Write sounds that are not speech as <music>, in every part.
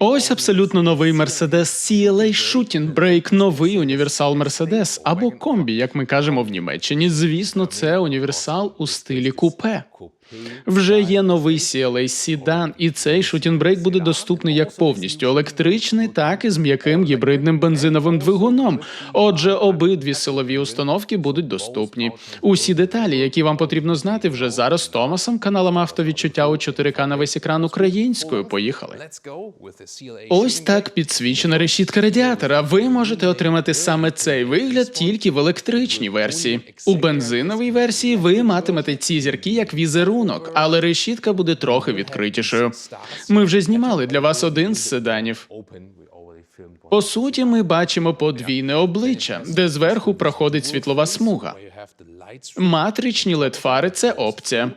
Ось абсолютно новий Mercedes CLA Shooting Brake, новий універсал Mercedes або комбі, як ми кажемо в Німеччині. Звісно, це універсал у стилі купе. Вже є новий CLA Sedan, і цей шутінбрейк буде доступний як повністю електричний, так і з м'яким гібридним бензиновим двигуном. Отже, обидві силові установки будуть доступні. Усі деталі, які вам потрібно знати, вже зараз з Томасом, каналом автовідчуття у 4К на весь екран українською. Поїхали. Ось так підсвічена решітка радіатора. Ви можете отримати саме цей вигляд тільки в електричній версії. У бензиновій версії ви матимете ці зірки як візерунок, але решітка буде трохи відкритішою. Ми вже знімали для вас один з седанів. По суті, ми бачимо подвійне обличчя, де зверху проходить світлова смуга. Матричні LED-фари – це опція.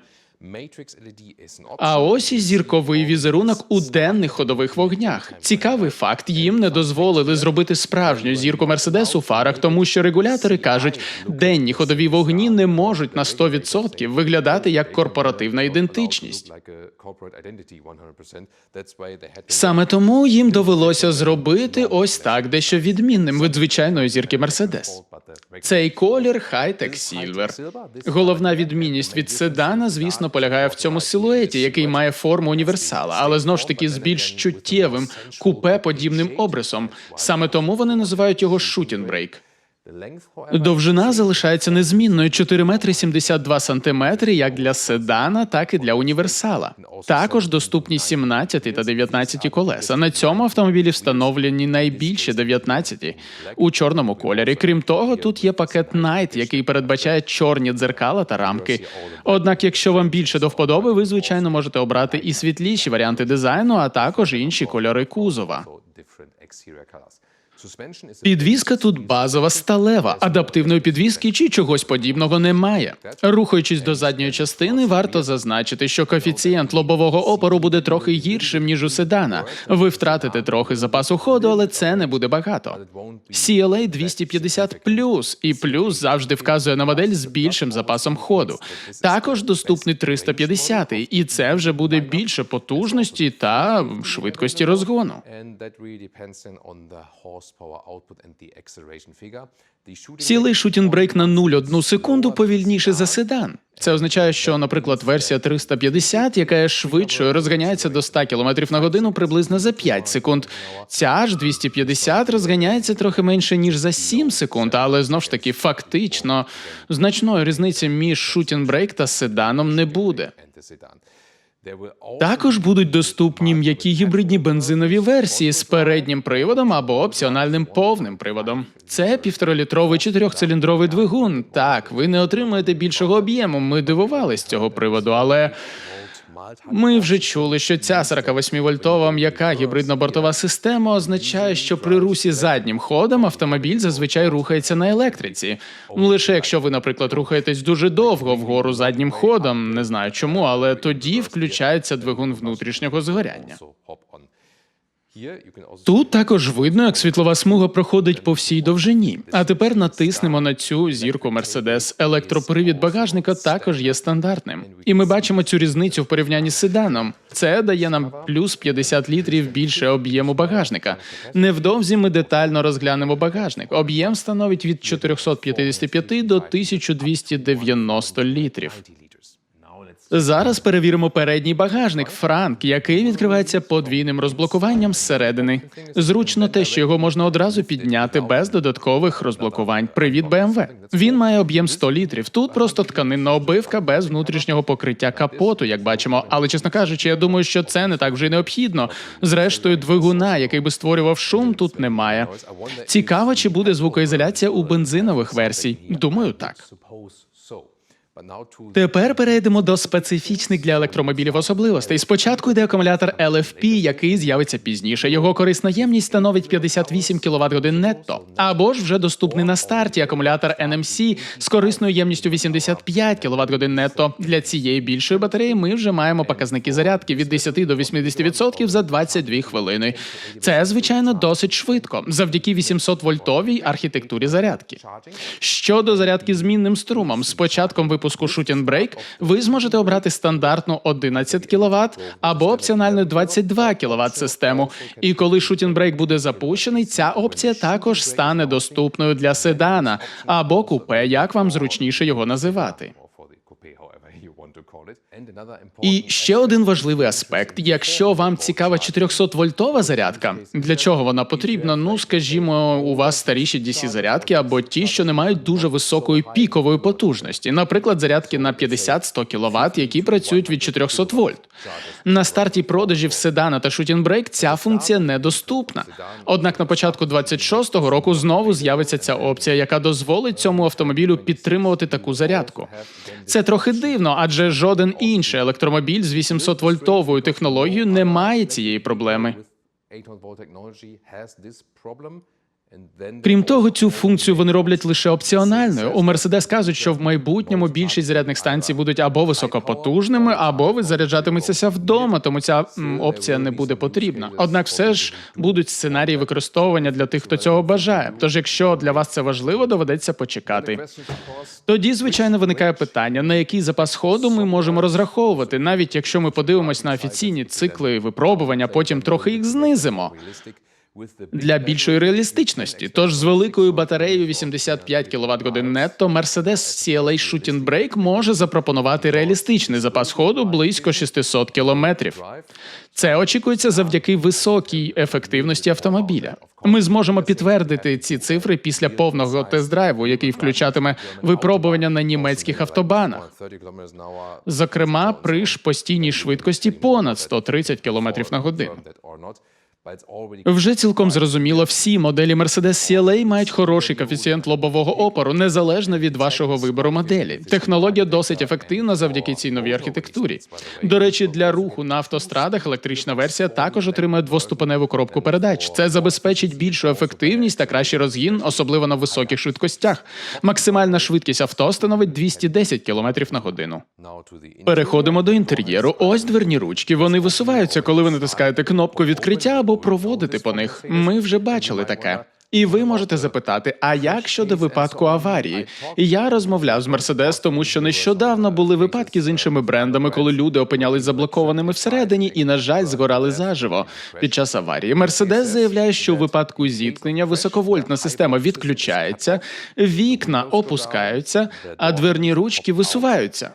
А ось і зірковий візерунок у денних ходових вогнях. Цікавий факт: їм не дозволили зробити справжню зірку Мерседес у фарах, тому що регулятори кажуть, денні ходові вогні не можуть на 100% виглядати як корпоративна ідентичність. Саме тому їм довелося зробити ось так дещо відмінним від звичайної зірки Мерседес. Цей колір хай-тек сільвер. Головна відмінність від седана, звісно, полягає в цьому силуеті, який має форму універсала, але знову ж таки з більш чуттєвим купе подібним обрисом. Саме тому вони називають його шутінбрейк. Довжина залишається незмінною 4 метри 72 сантиметри як для седана, так і для універсала. Також доступні 17 та 19 колеса. На цьому автомобілі встановлені найбільші 19 у чорному кольорі. Крім того, тут є пакет Night, який передбачає чорні дзеркала та рамки. Однак, якщо вам більше до вподоби, ви звичайно можете обрати і світліші варіанти дизайну, а також інші кольори кузова. Підвізка тут базова сталева, адаптивної підвізки чи чогось подібного немає. Рухаючись до задньої частини, варто зазначити, що коефіцієнт лобового опору буде трохи гіршим ніж у седана. Ви втратите трохи запасу ходу, але це не буде багато. CLA 250 і плюс завжди вказує на модель з більшим запасом ходу. Також доступний 350, і це вже буде більше потужності та швидкості розгону. Цілий шутінбрейк на 0,1 секунду повільніше за седан. Це означає, що, наприклад, версія 350, яка є швидшою, розганяється до 100 км на годину приблизно за 5 секунд. Ця ж 250 розганяється трохи менше ніж за 7 секунд, але знов ж таки фактично значної різниці між шутінбрейк та седаном не буде. Також будуть доступні м'які гібридні бензинові версії з переднім приводом або опціональним повним приводом. Це півторалітровий чотирьохциліндровий двигун. Так, ви не отримаєте більшого об'єму. Ми дивувались цього приводу, але ми вже чули, що ця 48-вольтова м'яка гібридно-бортова система означає, що при русі заднім ходом автомобіль зазвичай рухається на електриці. Лише якщо ви, наприклад, рухаєтесь дуже довго вгору заднім ходом, не знаю чому, але тоді включається двигун внутрішнього згоряння. Тут також видно, як світлова смуга проходить по всій довжині. А тепер натиснемо на цю зірку Mercedes. Електропривід багажника також є стандартним. І ми бачимо цю різницю в порівнянні з седаном. Це дає нам плюс 50 літрів більше об'єму багажника. Невдовзі ми детально розглянемо багажник. Об'єм становить від 455 до 1290 літрів. Зараз перевіримо передній багажник Франк, який відкривається подвійним розблокуванням зсередини. Зручно те, що його можна одразу підняти без додаткових розблокувань. Привіт, BMW. Він має об'єм 100 літрів. Тут просто тканинна обивка без внутрішнього покриття капоту, як бачимо. Але чесно кажучи, я думаю, що це не так вже й необхідно. Зрештою, двигуна, який би створював шум, тут немає. Цікаво, чи буде звукоізоляція у бензинових версій. Думаю, так. Тепер перейдемо до специфічних для електромобілів особливостей. Спочатку йде акумулятор LFP, який з'явиться пізніше. Його корисна ємність становить 58 кВт годин нетто. Або ж вже доступний на старті акумулятор NMC з корисною ємністю 85 кВт годин нетто. Для цієї більшої батареї ми вже маємо показники зарядки від 10 до 80% за 22 хвилини. Це звичайно досить швидко, завдяки 800 вольтовій архітектурі зарядки. Щодо зарядки змінним струмом, з початком випуску випуску Shooting Break ви зможете обрати стандартну 11 кВт або опціональну 22 кВт систему. І коли Shooting Break буде запущений, ця опція також стане доступною для седана або купе, як вам зручніше його називати. І ще один важливий аспект: якщо вам цікава 400-вольтова зарядка, для чого вона потрібна? Ну, скажімо, у вас старіші dc зарядки або ті, що не мають дуже високої пікової потужності, наприклад, зарядки на 50-100 кВт, які працюють від 400 вольт. На старті продажів седана та Brake ця функція недоступна. Однак на початку 26-го року знову з'явиться ця опція, яка дозволить цьому автомобілю підтримувати таку зарядку. Це трохи дивно, адже жоден інший електромобіль з 800 вольтовою технологією не має цієї проблеми. Крім того, цю функцію вони роблять лише опціональною. У Mercedes кажуть, що в майбутньому більшість зарядних станцій будуть або високопотужними, або ви заряджатиметеся вдома, тому ця опція не буде потрібна. Однак, все ж будуть сценарії використовування для тих, хто цього бажає. Тож, якщо для вас це важливо, доведеться почекати. Тоді, звичайно, виникає питання, на який запас ходу ми можемо розраховувати, навіть якщо ми подивимось на офіційні цикли випробування, потім трохи їх знизимо для більшої реалістичності. Тож з великою батареєю 85 кВт годин нетто Mercedes CLA Shooting Brake може запропонувати реалістичний запас ходу близько 600 км. Це очікується завдяки високій ефективності автомобіля. Ми зможемо підтвердити ці цифри після повного тест-драйву, який включатиме випробування на німецьких автобанах. Зокрема, при ж постійній швидкості понад 130 км на годину. Вже цілком зрозуміло, всі моделі Mercedes CLA мають хороший коефіцієнт лобового опору, незалежно від вашого вибору моделі. Технологія досить ефективна завдяки цій новій архітектурі. До речі, для руху на автострадах електрична версія також отримує двоступеневу коробку передач. Це забезпечить більшу ефективність та кращий розгін, особливо на високих швидкостях. Максимальна швидкість авто становить 210 км на годину. Переходимо до інтер'єру. Ось дверні ручки. Вони висуваються, коли ви натискаєте кнопку відкриття або проводите по них. Ми вже бачили таке. І ви можете запитати: а як щодо випадку аварії? Я розмовляв з Мерседес, тому що нещодавно були випадки з іншими брендами, коли люди опинялись заблокованими всередині і, на жаль, згорали заживо під час аварії. Мерседес заявляє, що у випадку зіткнення високовольтна система відключається, вікна опускаються, а дверні ручки висуваються.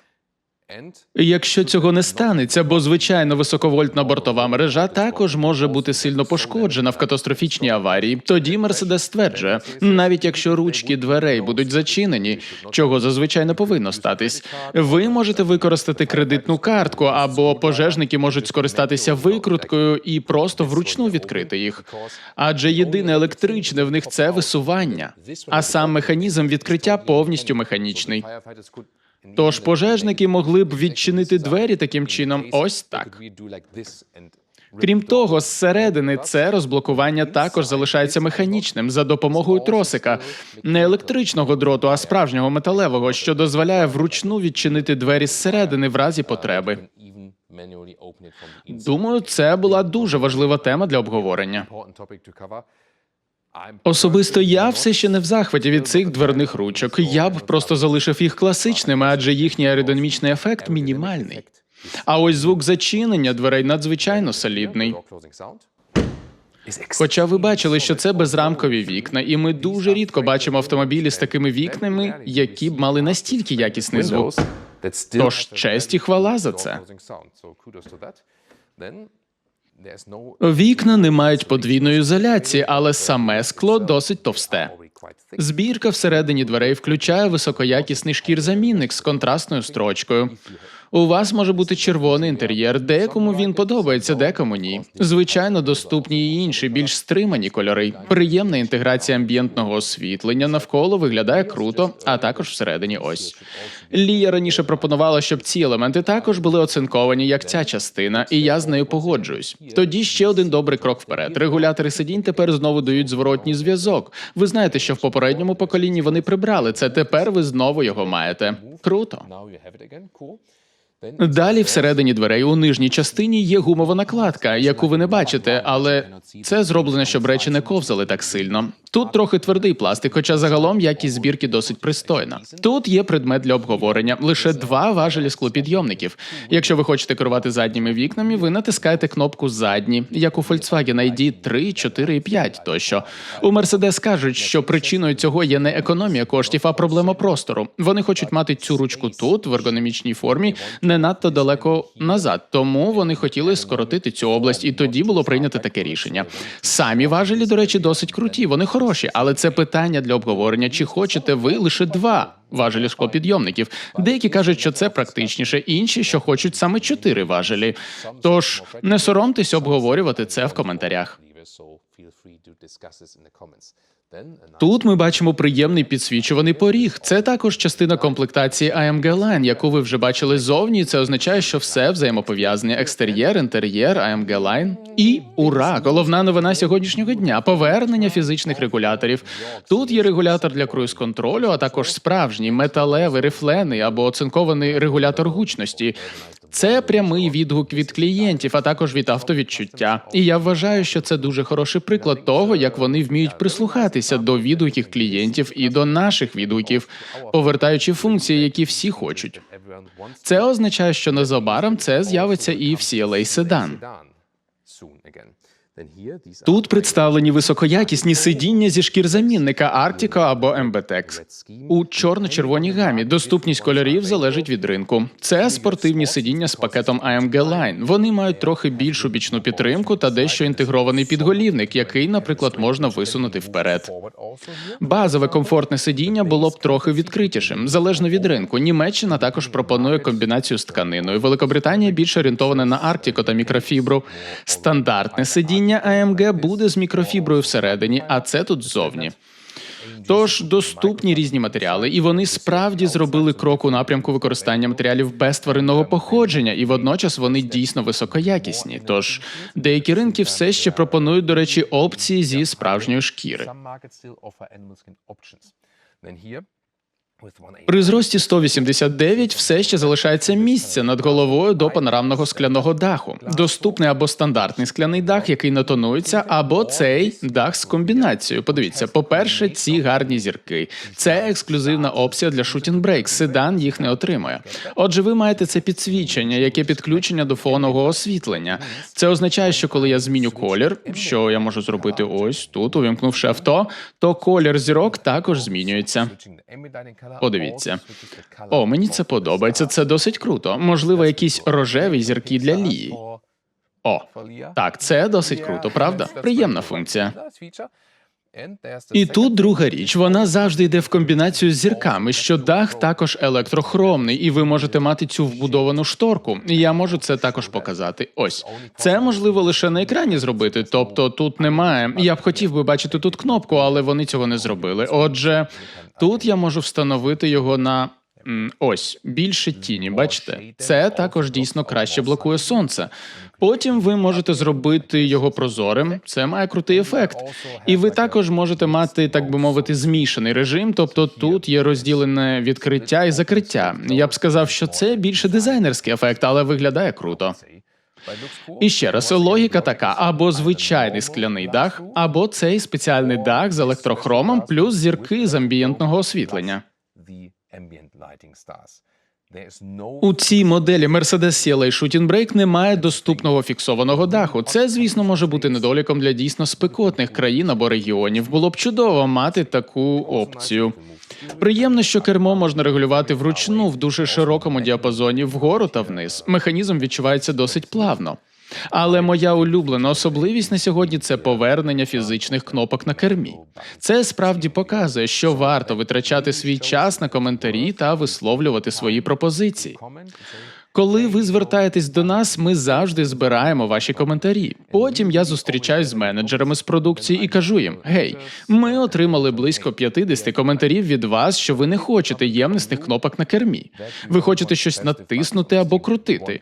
Якщо цього не станеться, бо звичайно високовольтна бортова мережа також може бути сильно пошкоджена в катастрофічній аварії, тоді Мерседес стверджує, навіть якщо ручки дверей будуть зачинені, чого зазвичай не повинно статись, ви можете використати кредитну картку або пожежники можуть скористатися викруткою і просто вручну відкрити їх. Адже єдине електричне в них це висування, а сам механізм відкриття повністю механічний. Тож пожежники могли б відчинити двері таким чином, ось так. Крім того, зсередини це розблокування також залишається механічним за допомогою тросика, не електричного дроту, а справжнього металевого, що дозволяє вручну відчинити двері зсередини в разі потреби. Думаю, це була дуже важлива тема для обговорення. Особисто я все ще не в захваті від цих дверних ручок. Я б просто залишив їх класичними, адже їхній аеродинамічний ефект мінімальний. А ось звук зачинення дверей надзвичайно солідний. Хоча ви бачили, що це безрамкові вікна, і ми дуже рідко бачимо автомобілі з такими вікнами, які б мали настільки якісний звук. Тож честь і хвала за це. Вікна не мають подвійної ізоляції, але саме скло досить товсте. Збірка всередині дверей включає високоякісний шкір-замінник з контрастною строчкою. У вас може бути червоний інтер'єр, декому він подобається, декому ні. Звичайно, доступні і інші більш стримані кольори. Приємна інтеграція амбієнтного освітлення навколо виглядає круто, а також всередині ось. Лія раніше пропонувала, щоб ці елементи також були оцинковані, як ця частина, і я з нею погоджуюсь. Тоді ще один добрий крок вперед. Регулятори сидінь тепер знову дають зворотній зв'язок. Ви знаєте, що в попередньому поколінні вони прибрали це. Тепер ви знову його маєте. Круто. Далі всередині дверей у нижній частині є гумова накладка, яку ви не бачите, але це зроблено, щоб речі не ковзали так сильно. Тут трохи твердий пластик, хоча загалом якість збірки досить пристойна. Тут є предмет для обговорення, лише два важелі склопідйомників. Якщо ви хочете керувати задніми вікнами, ви натискаєте кнопку задні, як у Volkswagen ID 3, 4 і 5 тощо. У Mercedes кажуть, що причиною цього є не економія коштів, а проблема простору. Вони хочуть мати цю ручку тут, в ергономічній формі, не надто далеко назад. Тому вони хотіли скоротити цю область, і тоді було прийнято таке рішення. Самі важелі, до речі, досить круті. Вони хороші, але це питання для обговорення. Чи хочете ви лише два? Важелі склопідйомників. Деякі кажуть, що це практичніше, інші, що хочуть саме чотири важелі. Тож не соромтесь обговорювати це в коментарях. Тут ми бачимо приємний підсвічуваний поріг. Це також частина комплектації AMG Line, яку ви вже бачили зовні. Це означає, що все взаємопов'язане: екстер'єр, інтер'єр, AMG Line. І ура! Головна новина сьогоднішнього дня повернення фізичних регуляторів. Тут є регулятор для круїз-контролю, а також справжній металевий, рифлений або оцинкований регулятор гучності. Це прямий відгук від клієнтів, а також від автовідчуття. І я вважаю, що це дуже хороший приклад того, як вони вміють прислухатися до відгуків клієнтів і до наших відгуків, повертаючи функції, які всі хочуть. Це означає, що незабаром це з'явиться і в CLA Sedan. Тут представлені високоякісні сидіння зі шкір замінника Artico або MBTEX. у чорно-червоній гамі. Доступність кольорів залежить від ринку. Це спортивні сидіння з пакетом AMG Line. Вони мають трохи більшу бічну підтримку та дещо інтегрований підголівник, який, наприклад, можна висунути вперед. Базове комфортне сидіння було б трохи відкритішим, залежно від ринку. Німеччина також пропонує комбінацію з тканиною. Великобританія більш орієнтована на Арктику та мікрофібру. Стандартне сидіння AMG буде з мікрофіброю всередині, а це тут ззовні. Тож доступні різні матеріали, і вони справді зробили крок у напрямку використання матеріалів без тваринного походження, і водночас вони дійсно високоякісні. Тож деякі ринки все ще пропонують, до речі, опції зі справжньої шкіри. При зрості 189 все ще залишається місце над головою до панорамного скляного даху. Доступний або стандартний скляний дах, який не тонується, або цей дах з комбінацією. Подивіться, по-перше, ці гарні зірки. Це ексклюзивна опція для Shooting Break. Седан їх не отримує. Отже, ви маєте це підсвічення, яке підключення до фонового освітлення. Це означає, що коли я зміню колір, що я можу зробити ось тут, увімкнувши авто, то колір зірок також змінюється. Подивіться. О, мені це подобається. Це досить круто. Можливо, якісь рожеві зірки для лії. О, так, це досить круто, правда? Приємна функція. І тут друга річ, вона завжди йде в комбінацію з зірками, що дах також електрохромний, і ви можете мати цю вбудовану шторку. Я можу це також показати. Ось це можливо лише на екрані зробити. Тобто тут немає. Я б хотів би бачити тут кнопку, але вони цього не зробили. Отже, тут я можу встановити його на. Ось більше тіні, бачите, це також дійсно краще блокує сонце. Потім ви можете зробити його прозорим. Це має крутий ефект. І ви також можете мати, так би мовити, змішаний режим. Тобто тут є розділене відкриття і закриття. Я б сказав, що це більше дизайнерський ефект, але виглядає круто. І ще раз, логіка така: або звичайний скляний дах, або цей спеціальний дах з електрохромом, плюс зірки з амбієнтного освітлення. У цій моделі Mercedes CLA Shooting Brake немає доступного фіксованого даху. Це, звісно, може бути недоліком для дійсно спекотних країн або регіонів. Було б чудово мати таку опцію. Приємно, що кермо можна регулювати вручну в дуже широкому діапазоні вгору та вниз. Механізм відчувається досить плавно. Але моя улюблена особливість на сьогодні це повернення фізичних кнопок на кермі. Це справді показує, що варто витрачати свій час на коментарі та висловлювати свої пропозиції. Коли ви звертаєтесь до нас, ми завжди збираємо ваші коментарі. Потім я зустрічаюсь з менеджерами з продукції і кажу їм: гей, ми отримали близько 50 коментарів від вас, що ви не хочете ємнісних кнопок на кермі. Ви хочете щось натиснути або крутити.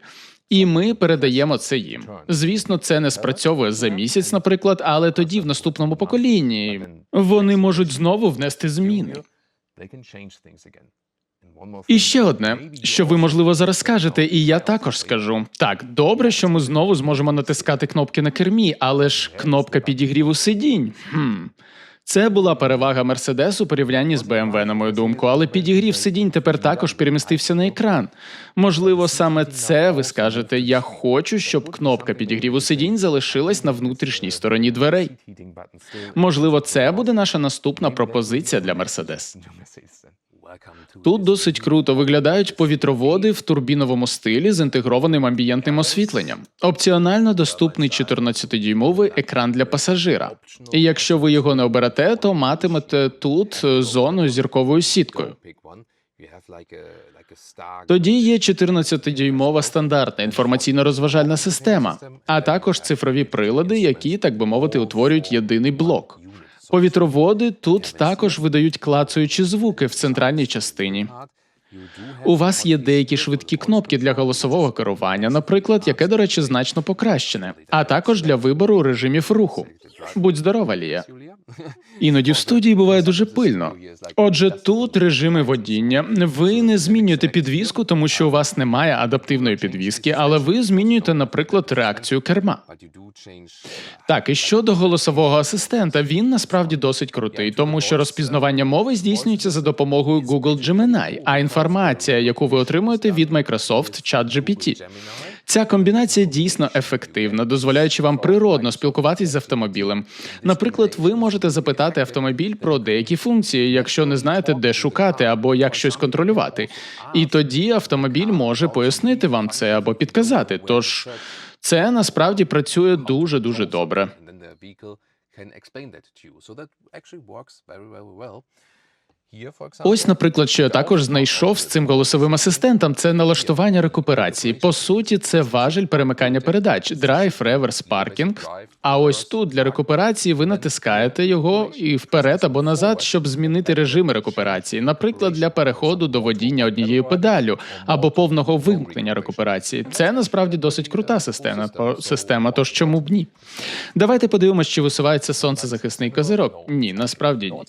І ми передаємо це їм. Звісно, це не спрацьовує за місяць, наприклад, але тоді в наступному поколінні вони можуть знову внести зміни. І ще одне, що ви можливо зараз скажете, і я також скажу: так, добре, що ми знову зможемо натискати кнопки на кермі, але ж кнопка підігріву сидінь. Хм. Це була перевага Мерседесу у порівнянні з BMW, на мою думку, але підігрів сидінь тепер також перемістився на екран. Можливо, саме це ви скажете: я хочу, щоб кнопка підігріву сидінь залишилась на внутрішній стороні дверей. Можливо, це буде наша наступна пропозиція для Mercedes. Тут досить круто виглядають повітроводи в турбіновому стилі з інтегрованим амбієнтним освітленням. Опціонально доступний 14-дюймовий екран для пасажира. І якщо ви його не оберете, то матимете тут е, зону зірковою сіткою. Тоді є 14-дюймова стандартна інформаційно-розважальна система, а також цифрові прилади, які, так би мовити, утворюють єдиний блок. Повітроводи тут також видають клацаючі звуки в центральній частині. У вас є деякі швидкі кнопки для голосового керування, наприклад, яке, до речі, значно покращене, а також для вибору режимів руху. Будь здорова, Лія. <laughs> Іноді в студії буває дуже пильно. Отже, тут режими водіння. Ви не змінюєте підвіску, тому що у вас немає адаптивної підвіски, але ви змінюєте, наприклад, реакцію керма. Так, і щодо голосового асистента, він насправді досить крутий, тому що розпізнавання мови здійснюється за допомогою Google Gemini, а інформація, яку ви отримуєте від Microsoft ChatGPT. Ця комбінація дійсно ефективна, дозволяючи вам природно спілкуватись з автомобілем. Наприклад, ви можете запитати автомобіль про деякі функції, якщо не знаєте, де шукати або як щось контролювати. І тоді автомобіль може пояснити вам це або підказати. Тож це насправді працює дуже дуже добре. Ось, наприклад, що я також знайшов з цим голосовим асистентом. Це налаштування рекуперації. По суті, це важель перемикання передач, драйв, реверс, паркінг. А ось тут для рекуперації ви натискаєте його і вперед або назад, щоб змінити режими рекуперації, наприклад, для переходу до водіння однією педаллю або повного вимкнення рекуперації. Це насправді досить крута система. Система, тож чому б ні? Давайте подивимося, чи висувається сонцезахисний козирок. Ні, насправді ні.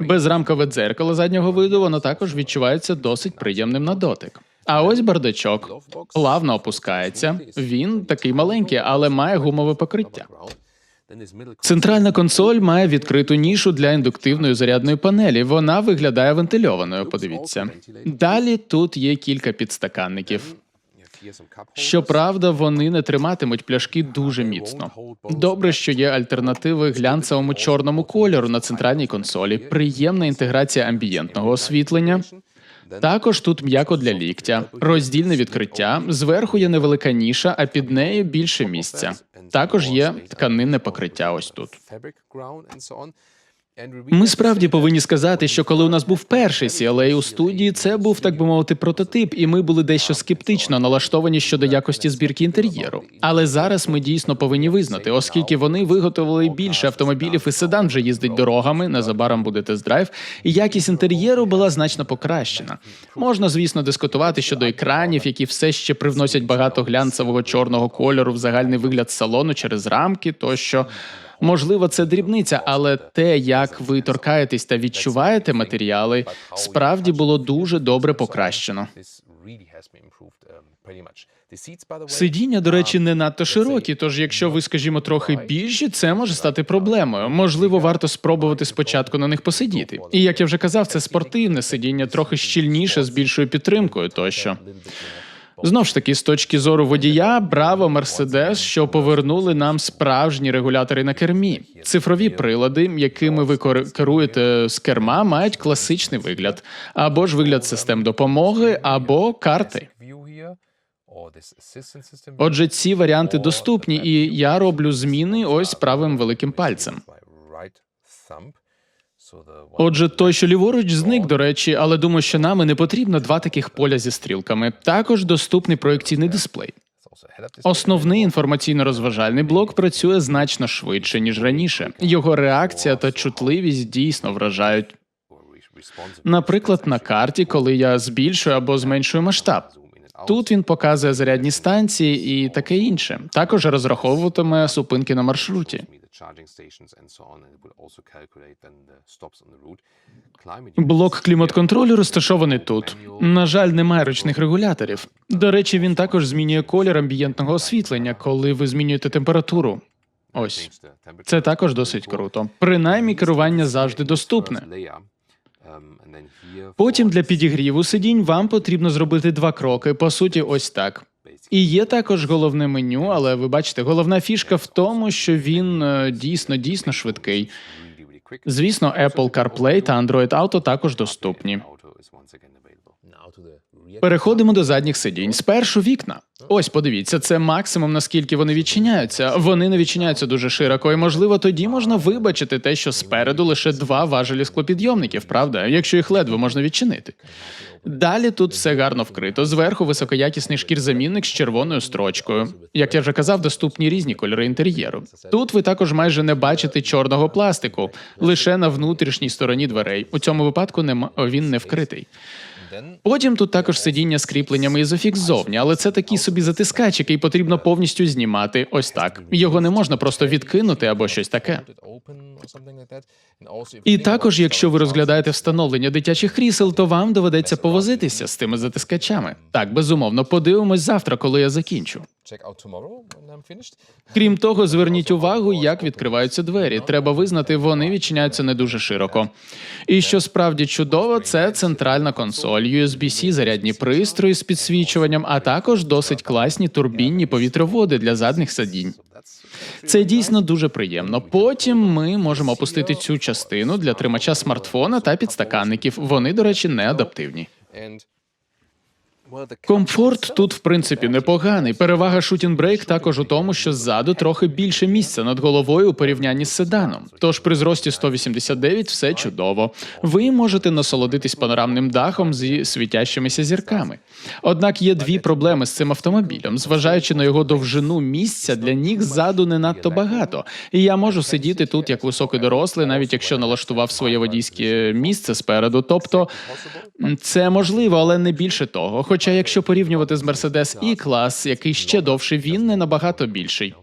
Безрамкове дзеркало заднього виду воно також відчувається досить приємним на дотик. А ось бардачок плавно опускається. Він такий маленький, але має гумове покриття. Центральна консоль має відкриту нішу для індуктивної зарядної панелі. Вона виглядає вентильованою. Подивіться. Далі тут є кілька підстаканників. Щоправда, вони не триматимуть пляшки дуже міцно. Добре, що є альтернативи глянцевому чорному кольору на центральній консолі, приємна інтеграція амбієнтного освітлення. Також тут м'яко для ліктя, роздільне відкриття. Зверху є невелика ніша, а під нею більше місця. Також є тканинне покриття. Ось тут. Ми справді повинні сказати, що коли у нас був перший CLA у студії, це був так би мовити прототип, і ми були дещо скептично налаштовані щодо якості збірки інтер'єру. Але зараз ми дійсно повинні визнати, оскільки вони виготовили більше автомобілів, і седан вже їздить дорогами. Незабаром буде тест-драйв, і якість інтер'єру була значно покращена. Можна, звісно, дискутувати щодо екранів, які все ще привносять багато глянцевого чорного кольору в загальний вигляд салону через рамки, тощо. Можливо, це дрібниця, але те, як ви торкаєтесь та відчуваєте матеріали, справді було дуже добре покращено. Сидіння, до речі, не надто широкі, тож якщо ви, скажімо, трохи більші, це може стати проблемою. Можливо, варто спробувати спочатку на них посидіти. І як я вже казав, це спортивне сидіння, трохи щільніше з більшою підтримкою тощо. Знов ж таки, з точки зору водія, браво Мерседес, що повернули нам справжні регулятори на кермі. Цифрові прилади, якими ви керуєте з керма, мають класичний вигляд, або ж вигляд систем допомоги, або карти. Отже, ці варіанти доступні, і я роблю зміни ось правим великим пальцем. Отже, той, що ліворуч, зник, до речі, але думаю, що нам і не потрібно два таких поля зі стрілками. Також доступний проекційний дисплей. Основний інформаційно-розважальний блок працює значно швидше ніж раніше. Його реакція та чутливість дійсно вражають. Наприклад, на карті, коли я збільшую або зменшую масштаб. Тут він показує зарядні станції і таке інше. Також розраховуватиме зупинки на маршруті. Блок клімат-контролю розташований тут. На жаль, немає ручних регуляторів. До речі, він також змінює колір амбієнтного освітлення, коли ви змінюєте температуру. Ось це також досить круто. Принаймні, керування завжди доступне. Потім для підігріву сидінь вам потрібно зробити два кроки. По суті, ось так. І є також головне меню, але ви бачите, головна фішка в тому, що він е, дійсно дійсно швидкий. Звісно, Apple CarPlay та Android Auto також доступні. Переходимо до задніх сидінь. Спершу вікна. Ось подивіться, це максимум, наскільки вони відчиняються. Вони не відчиняються дуже широко, і можливо тоді можна вибачити те, що спереду лише два важелі склопідйомників, правда, якщо їх ледве можна відчинити. Далі тут все гарно вкрито. Зверху високоякісний шкірзамінник з червоною строчкою. Як я вже казав, доступні різні кольори інтер'єру. Тут ви також майже не бачите чорного пластику, лише на внутрішній стороні дверей. У цьому випадку нема він не вкритий. Потім тут також сидіння з кріпленнями ізофікс ззовні, але це такий собі затискач, який потрібно повністю знімати. Ось так. Його не можна просто відкинути або щось таке. І також, якщо ви розглядаєте встановлення дитячих крісел, то вам доведеться повозитися з тими затискачами. Так, безумовно, подивимось завтра, коли я закінчу. Крім того, зверніть увагу, як відкриваються двері. Треба визнати, вони відчиняються не дуже широко. І що справді чудово, це центральна консоль, USB-C зарядні пристрої з підсвічуванням, а також досить класні турбінні повітроводи для задніх сидінь. Це дійсно дуже приємно. Потім ми можемо опустити цю частину для тримача смартфона та підстаканників. Вони, до речі, не адаптивні. Комфорт тут, в принципі, непоганий. Перевага Brake також у тому, що ззаду трохи більше місця над головою у порівнянні з седаном. Тож при зрості 189 все чудово. Ви можете насолодитись панорамним дахом зі світящимися зірками. Однак є дві проблеми з цим автомобілем. Зважаючи на його довжину місця для ніг ззаду не надто багато. І я можу сидіти тут як високий дорослий, навіть якщо налаштував своє водійське місце спереду. Тобто це можливо, але не більше того. Хоча, якщо порівнювати з Mercedes E-клас, який ще довший, він не набагато більший.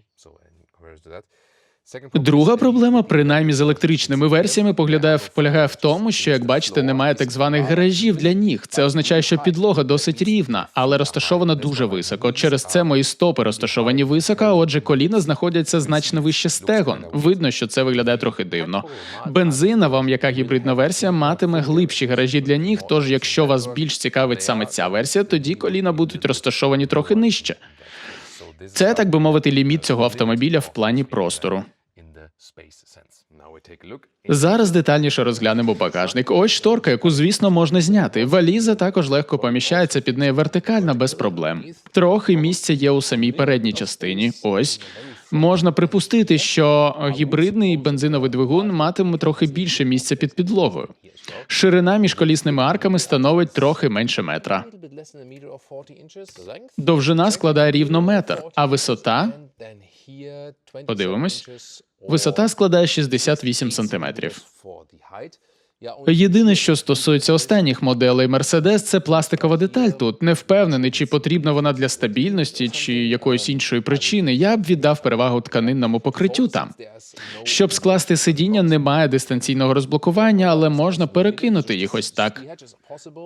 Друга проблема, принаймні з електричними версіями, поглядає полягає в тому, що як бачите, немає так званих гаражів для ніг. Це означає, що підлога досить рівна, але розташована дуже високо. Через це мої стопи розташовані високо, а отже, коліна знаходяться значно вище стегон. Видно, що це виглядає трохи дивно. Бензинова, м'яка гібридна версія, матиме глибші гаражі для ніг. Тож, якщо вас більш цікавить саме ця версія, тоді коліна будуть розташовані трохи нижче. Це так би мовити, ліміт цього автомобіля в плані простору. Зараз детальніше розглянемо багажник. Ось шторка, яку, звісно, можна зняти. Валіза також легко поміщається під нею вертикально без проблем. Трохи місця є у самій передній частині. Ось. Можна припустити, що гібридний бензиновий двигун матиме трохи більше місця під підлогою. Ширина між колісними арками становить трохи менше метра. Довжина складає рівно метр, а висота Подивимось. Висота складає 68 сантиметрів. Єдине, що стосується останніх моделей Mercedes, це пластикова деталь тут. Не впевнений, чи потрібна вона для стабільності чи якоїсь іншої причини. Я б віддав перевагу тканинному покриттю там. Щоб скласти сидіння, немає дистанційного розблокування, але можна перекинути їх ось так.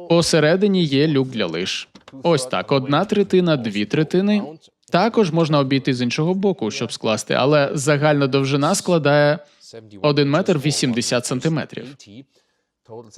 Посередині є люк для лиж. Ось так: одна третина, дві третини. Також можна обійти з іншого боку, щоб скласти, але загальна довжина складає 1 метр 80 сантиметрів.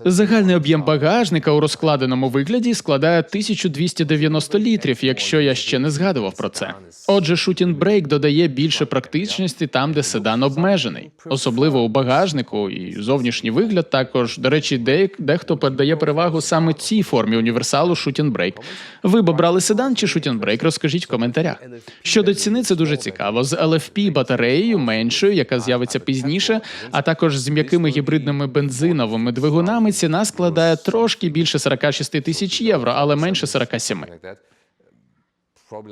Загальний об'єм багажника у розкладеному вигляді складає 1290 літрів, якщо я ще не згадував про це. Отже, Shooting Brake додає більше практичності там, де седан обмежений, особливо у багажнику і зовнішній вигляд. Також до речі, де дехто передає перевагу саме цій формі універсалу Shooting Brake. Ви б обрали седан чи Shooting Brake? Розкажіть в коментарях. Щодо ціни, це дуже цікаво. З LFP батареєю меншою, яка з'явиться пізніше, а також з м'якими гібридними бензиновими двигунами, ціна складає трошки більше 46 тисяч євро, але менше 47.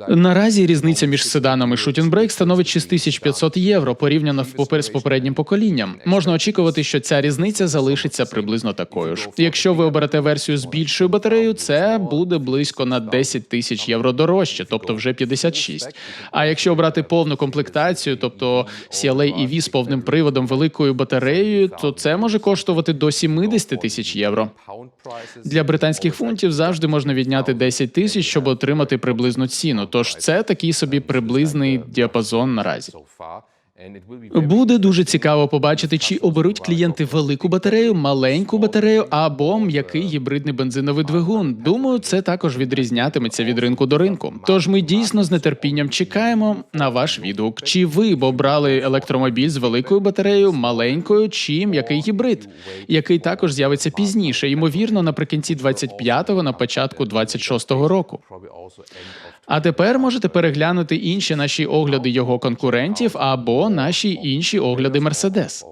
Наразі різниця між седаном і Shooting Brake становить 6500 євро порівняно з попереднім поколінням. Можна очікувати, що ця різниця залишиться приблизно такою ж. Якщо ви оберете версію з більшою батареєю, це буде близько на 10 тисяч євро дорожче, тобто вже 56. А якщо обрати повну комплектацію, тобто CLA EV з повним приводом, великою батареєю, то це може коштувати до 70 тисяч євро. Для британських фунтів завжди можна відняти 10 тисяч, щоб отримати приблизну ціну. Тож це такий собі приблизний діапазон наразі. Буде дуже цікаво побачити, чи оберуть клієнти велику батарею, маленьку батарею або м'який гібридний бензиновий двигун. Думаю, це також відрізнятиметься від ринку до ринку. Тож ми дійсно з нетерпінням чекаємо на ваш відгук. Чи ви б обрали електромобіль з великою батареєю, маленькою, чи м'який гібрид, який також з'явиться пізніше, ймовірно, наприкінці 25-го, на початку 26-го року. А тепер можете переглянути інші наші огляди його конкурентів або наші інші огляди Mercedes.